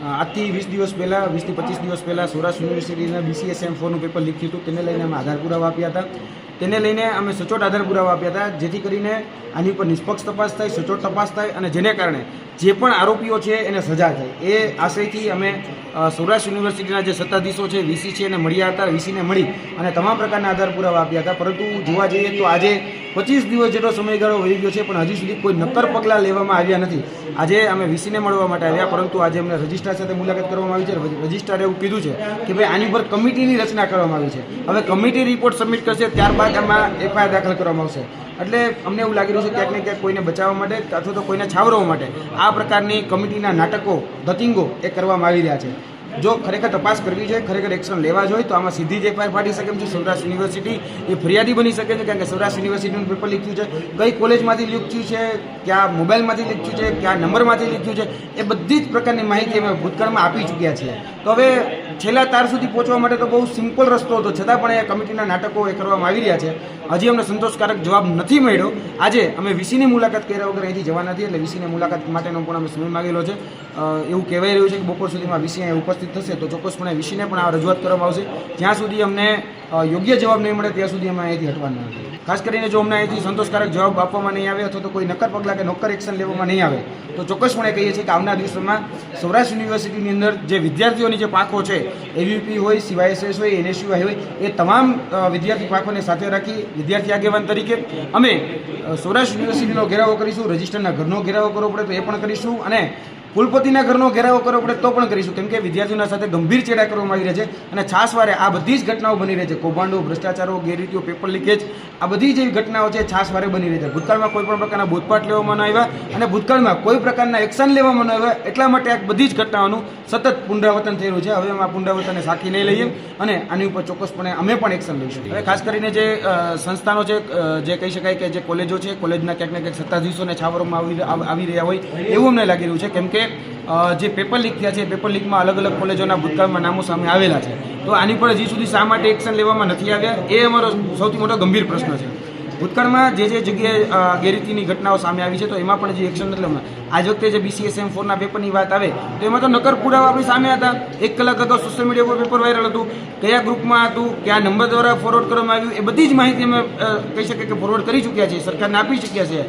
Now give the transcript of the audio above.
આજથી વીસ દિવસ પહેલાં વીસથી પચીસ દિવસ પહેલાં સૌરાષ્ટ્ર યુનિવર્સિટીના બીસીએસએમ ફોરનું પેપર લીક હતું. તેને લઈને અમે આધાર પુરાવા આપ્યા હતા. તેને લઈને અમે સચોટ આધાર પુરાવા આપ્યા હતા, જેથી કરીને આની ઉપર નિષ્પક્ષ તપાસ થાય, સચોટ તપાસ થાય અને જેને કારણે જે પણ આરોપીઓ છે, એને સજા થાય. એ આશયથી અમે સૌરાષ્ટ્ર યુનિવર્સિટીના જે સત્તાધીશો છે, વીસી છે, એને મળ્યા હતા, વીસીને મળી અને તમામ પ્રકારના આધાર પુરાવા આપ્યા હતા. પરંતુ જોવા જઈએ તો આજે પચીસ દિવસ જેટલો સમયગાળો વહી ગયો છે, પણ હજી સુધી કોઈ નક્કર પગલાં લેવામાં આવ્યા નથી. આજે અમે વીસીને મળવા માટે આવ્યા, પરંતુ આજે અમને રજિસ્ટ્રાર સાથે મુલાકાત કરવામાં આવી છે રજિસ્ટ્રારે એવું કીધું છે કે ભાઈ, આની પર કમિટીની રચના કરવામાં આવી છે. હવે કમિટી રિપોર્ટ સબમિટ કરશે, ત્યારબાદ આમાં એફઆઈઆર દાખલ કરવામાં આવશે. એટલે અમને એવું લાગી રહ્યું છે ક્યાંક ને ક્યાંક કોઈને બચાવવા માટે અથવા તો કોઈને છાવરવા માટે. આ પ્રકારની કમિટીના નાટકો ધતિંગો એ કરવામાં આવી રહ્યા છે. જો ખરેખર તપાસ કરવી છે ખરેખર એક્શન લેવા જોઈએ, તો આમાં સીધી જ એફઆઈઆર ફાટી શકે છે. સૌરાષ્ટ્ર યુનિવર્સિટી એ ફરિયાદી બની શકે છે, કારણ કે સૌરાષ્ટ્ર યુનિવર્સિટીનું પેપર લખ્યું છે. કઈ કોલેજમાંથી લખ્યું છે, ક્યાં મોબાઈલમાંથી લખ્યું છે, ક્યાં નંબરમાંથી લખ્યું છે, એ બધી જ પ્રકારની માહિતી અમે ભૂતકાળમાં આપી ચૂક્યા છીએ. તો હવે છેલ્લા તાર સુધી પહોંચવા માટે તો બહુ સિમ્પલ રસ્તો હતો. છતાં પણ એ કમિટીના નાટકો એ કરવામાં આવી રહ્યા છે. હજી અમને સંતોષકારક જવાબ નથી મળ્યો. આજે અમે વીસીની મુલાકાત કર્યા વગર અહીંથી જવા નથી, એટલે વીસીની મુલાકાત માટેનો પણ અમે સમય માગેલો છે. એવું કહેવાય રહ્યું છે કે બપોર સુધીમાં વીસી અહીંયા ઉપસ્થિત થશે, તો ચોક્કસપણે વીસીને પણ આ રજૂઆત કરવામાં આવશે. જ્યાં સુધી અમને યોગ્ય જવાબ નહીં મળે, ત્યાં સુધી અમે અહીંથી હટવાના નથી. ખાસ કરીને જો અમને અહીંથી સંતોષકારક જવાબ આપવામાં નહીં આવે અથવા તો કોઈ નક્કર પગલાં કે નોકર એક્શન લેવામાં નહીં આવે, તો ચોક્કસપણે કહીએ છીએ કે આવનાર દિવસોમાં સૌરાષ્ટ્ર યુનિવર્સિટીની અંદર જે વિદ્યાર્થીઓની જે પાંખો છે એવીપી હોય સીવાયએસએસ હોય એનએસયુઆઈ હોય, એ તમામ વિદ્યાર્થી પાંખોને સાથે રાખી વિદ્યાર્થી આગેવાન તરીકે અમે સૌરાષ્ટ્ર યુનિવર્સિટીનો ઘેરાવો કરીશું, રજિસ્ટરના ઘરનો ઘેરાવો કરવો પડે તો એ પણ કરીશું અને કુલપતિના ઘરનો ઘેરાવો કરવો પડે તો પણ કરીશું. કેમ કે વિદ્યાર્થીઓના સાથે ગંભીર ચેડા કરવામાં આવી રહ્યા છે અને છાસવારે આ બધી જ ઘટનાઓ બની રહી છે. કૌભાંડો, ભ્રષ્ટાચારો, ગેરરીતિઓ, પેપર લીકેજ, આ બધી જેવી ઘટનાઓ છે છાસવારે બની રહી છે. ભૂતકાળમાં કોઈ પણ પ્રકારના બોધપાઠ લેવામાં ન આવ્યા અને ભૂતકાળમાં કોઈ પ્રકારના એક્શન લેવામાં ન આવ્યા એટલા માટે આ બધી જ ઘટનાઓનું સતત પુનરાવર્તન થઈ રહ્યું છે. હવે અમે આ પુનરાવર્તનને સાખી નહીં લઈએ અને આની ઉપર ચોક્કસપણે અમે પણ એક્શન લઈશું. હવે ખાસ કરીને જે સંસ્થાનો છે જે કહી શકાય કે જે કોલેજો છે, કોલેજના ક્યાંક ને ક્યાંક સત્તાધીશોને છાવરોમાં આવી રહ્યા હોય એવું અમને લાગી રહ્યું છે. કેમ કે અ, જે પેપર લીક થયા છે પેપર લીકમાં અલગ અલગ કોલેજોના ભૂતકાળમાં નામો સામે આવેલા છે. તો આની પર હજી સુધી શા માટે એક્શન લેવામાં નથી આવ્યા એ અમારો સૌથી મોટો ગંભીર પ્રશ્ન છે. ભૂતકાળમાં જે જે જગ્યાએ ગેરરીતિની ઘટનાઓ સામે આવી છે તો એમાં પણ હજી એક્શન નથી લેવામાં આજ વખતે જે બીસીએસએમ ફોરના પેપરની વાત આવે તો એમાં તો નકર પુરાવા આપણી સામે હતા. એક કલાક અગાઉ સોશિયલ મીડિયા પર પેપર વાયરલ હતું. કયા ગ્રુપમાં હતું કયા નંબર દ્વારા ફોરવર્ડ કરવામાં આવ્યું એ બધી જ માહિતી અમે કહી શકીએ કે ફોરવર્ડ કરી ચૂક્યા છે સરકારને આપી ચૂક્યા છે